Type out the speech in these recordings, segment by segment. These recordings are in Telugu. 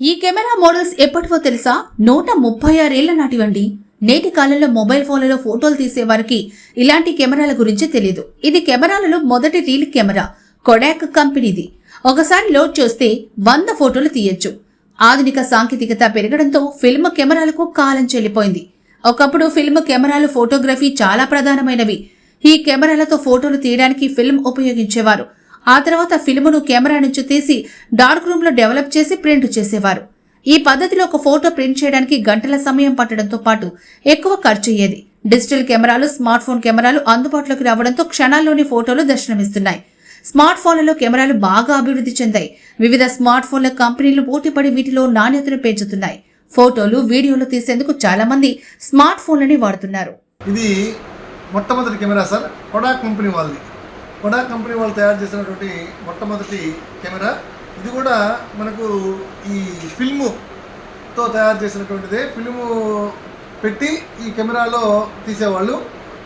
ఈ కెమెరా మోడల్స్ ఎప్పటివో తెలుసా? నూట ముప్పై ఆరేళ్ళ నాటివండి. నేటి కాలంలో మొబైల్ ఫోన్లలో ఫోటోలు తీసే వారికి ఇలాంటి కెమెరాల గురించి తెలియదు ఇది కెమెరాలలో మొదటి రీల్ కెమెరా కొడాక్ కంపెనీది. ఒకసారి లోడ్ చేస్తే వంద ఫోటోలు తీయొచ్చు. ఆధునిక సాంకేతికత పెరగడంతో ఫిల్మ్ కెమెరాలకు కాలం చెల్లిపోయింది. ఒకప్పుడు ఫిల్మ్ కెమెరాలు ఫోటోగ్రఫీ చాలా ప్రధానమైనవి. ఈ కెమెరాలతో ఫోటోలు తీయడానికి ఫిల్మ్ ఉపయోగించేవారు. ఆ తర్వాత ఫిల్మును కెమెరా నుంచి తీసి డార్క్ రూమ్లో డెవలప్ చేసి ప్రింట్ చేసేవారు. ఈ పద్ధతిలో ఒక ఫోటో ప్రింట్ చేయడానికి గంటల సమయం పట్టడంతో పాటు ఎక్కువ ఖర్చు అయ్యేది. డిజిటల్ కెమెరాలు స్మార్ట్ ఫోన్ కెమెరాలు అందుబాటులోకి రావడంతో క్షణాల్లోని ఫోటోలు దర్శనమిస్తున్నాయి. స్మార్ట్ ఫోన్లలో కెమెరాలు బాగా అభివృద్ధి చెందాయి. వివిధ స్మార్ట్ ఫోన్ల కంపెనీలు పోటీపడి వీటిలో నాణ్యతను పెంచుతున్నాయి. ఫోటోలు వీడియోలు తీసేందుకు చాలా మంది స్మార్ట్ ఫోన్లని వాడుతున్నారు. ఇది మొట్టమొదటి కెమెరా సార్ కొడా కంపెనీ వాళ్ళది. కొడాక్ కంపెనీ వాళ్ళు తయారు చేసినటువంటి మొట్టమొదటి కెమెరా. ఇది కూడా మనకు ఈ ఫిల్ముతో తయారు చేసినటువంటిదే. ఫిల్ము పెట్టి ఈ కెమెరాలో తీసేవాళ్ళు.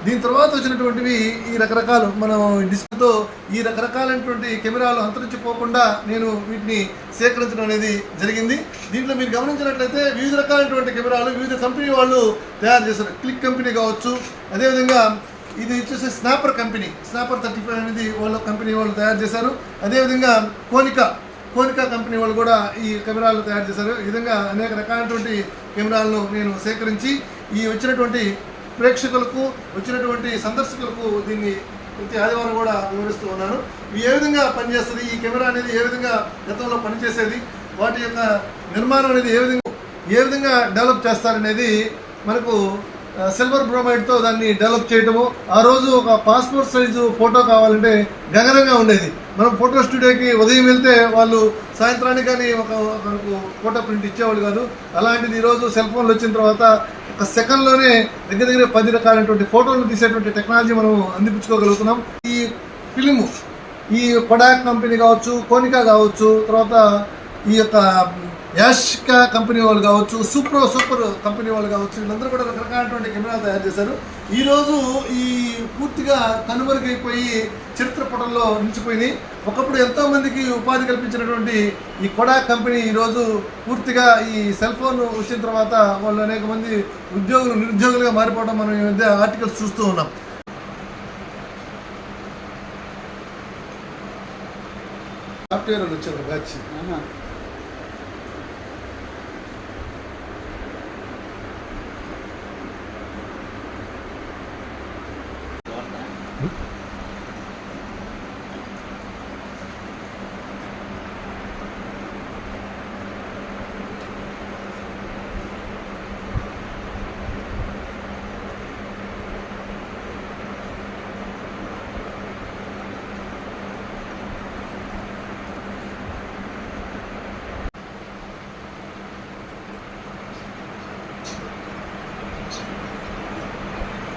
దీని తర్వాత వచ్చినటువంటివి ఈ రకరకాలు. మనం డిస్ప్లేతో ఈ రకరకాలైనటువంటి కెమెరాలు అంతరించిపోకుండా నేను వీటిని సేకరించడం అనేది జరిగింది. దీంట్లో మీరు గమనించినట్లయితే వివిధ రకాలైనటువంటి కెమెరాలు వివిధ కంపెనీ వాళ్ళు తయారు చేశారు. క్లిక్ కంపెనీ కావచ్చు. అదేవిధంగా ఇది వచ్చేసి Snapper company. Snapper thirty five అనేది వాళ్ళ కంపెనీ వాళ్ళు తయారు చేశారు. అదేవిధంగా కోనికా. కోనికా కంపెనీ వాళ్ళు కూడా ఈ కెమెరాలు తయారు చేశారు. ఈ విధంగా అనేక రకాలైనటువంటి కెమెరాలను నేను సేకరించి ఈ వచ్చినటువంటి ప్రేక్షకులకు వచ్చినటువంటి సందర్శకులకు దీన్ని ప్రతి ఆదివారం కూడా వివరిస్తూ ఉన్నాను. ఇవి ఏ విధంగా పనిచేస్తుంది? ఈ కెమెరా అనేది ఏ విధంగా గతంలో పనిచేసేది? వాటి యొక్క నిర్మాణం అనేది ఏ విధంగా ఏ విధంగా డెవలప్ చేస్తారనేది మనకు సిల్వర్ బ్రోమైడ్తో దాన్ని డెవలప్ చేయటము. ఆ రోజు ఒక పాస్పోర్ట్ సైజు ఫోటో కావాలంటే గగనంగా ఉండేది. మనం ఫోటో స్టూడియోకి ఉదయం వెళ్తే వాళ్ళు సాయంత్రానికి కానీ ఒక మనకు ఫోటో ప్రింట్ ఇచ్చేవాళ్ళు కాదు. అలాంటిది ఈరోజు సెల్ ఫోన్లు వచ్చిన తర్వాత ఒక సెకండ్లోనే దగ్గర దగ్గర పది రకాలైనటువంటి ఫోటోలు తీసేటువంటి టెక్నాలజీ మనం అందిపించుకోగలుగుతున్నాం ఈ ఫిలిము ఈ కొడాక్ కంపెనీ కావచ్చు కోనికా కావచ్చు తర్వాత ఈ యొక్క యాష్కా కంపెనీ వాళ్ళు కావచ్చు సూప్రో సూపర్ కంపెనీ వాళ్ళు కావచ్చు వీళ్ళందరూ కూడా రకరకాలైనటువంటి కెమెరాలు తయారు చేశారు. ఈరోజు ఈ పూర్తిగా కనుమరుగైపోయి చరిత్ర పుటంలో నిలిచిపోయినాయి. ఒకప్పుడు ఎంతోమందికి ఉపాధి కల్పించినటువంటి ఈ కొడా కంపెనీ ఈరోజు పూర్తిగా ఈ సెల్ ఫోన్ వచ్చిన తర్వాత వాళ్ళు అనేక మంది ఉద్యోగులు నిరుద్యోగులుగా మారిపోవడం మనం ఈ మధ్య ఆర్టికల్స్ చూస్తూ ఉన్నాం. సాఫ్ట్వేర్ వచ్చారు బ్యాచ్.